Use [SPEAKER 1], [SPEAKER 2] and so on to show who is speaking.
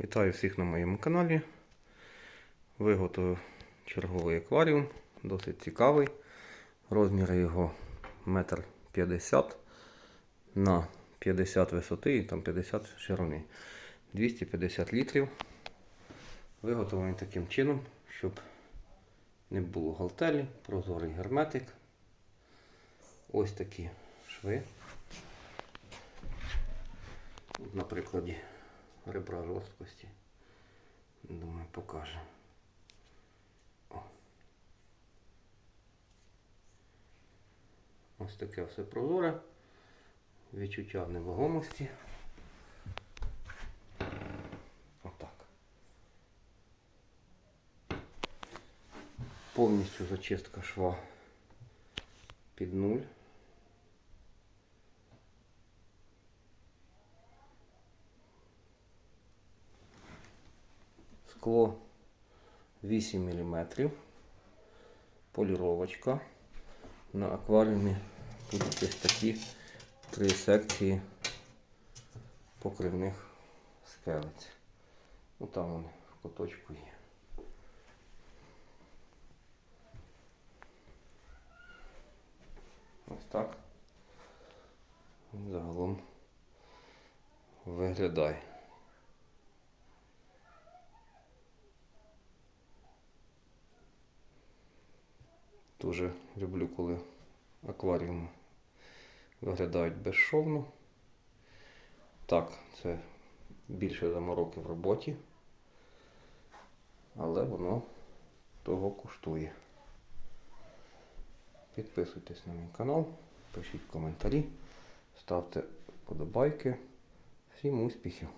[SPEAKER 1] Вітаю всіх на моєму каналі. Виготовив черговий акваріум, досить цікавий. Розміри його 1,50 м на 50 висоти і там 50 ширини. 250 літрів. Виготовлений таким чином, щоб не було галтелі, прозорий герметик. Ось такі шви. На прикладі ребра жорсткості. Думаю, покаже. О. Ось таке все прозоре. Відчуття невагомості. Отак. Повністю зачистка шва під нуль. Скло 8 мм. Поліровочка. На акваріумі будуть ось такі три секції покривних скелець. Ну там вони в куточку є. Ось так. Загалом виглядає. Дуже люблю, коли акваріуми виглядають безшовно. Так, це більше замороки в роботі, але воно того коштує. Підписуйтесь на мій канал, пишіть коментарі, ставте вподобайки. Всім успіхів!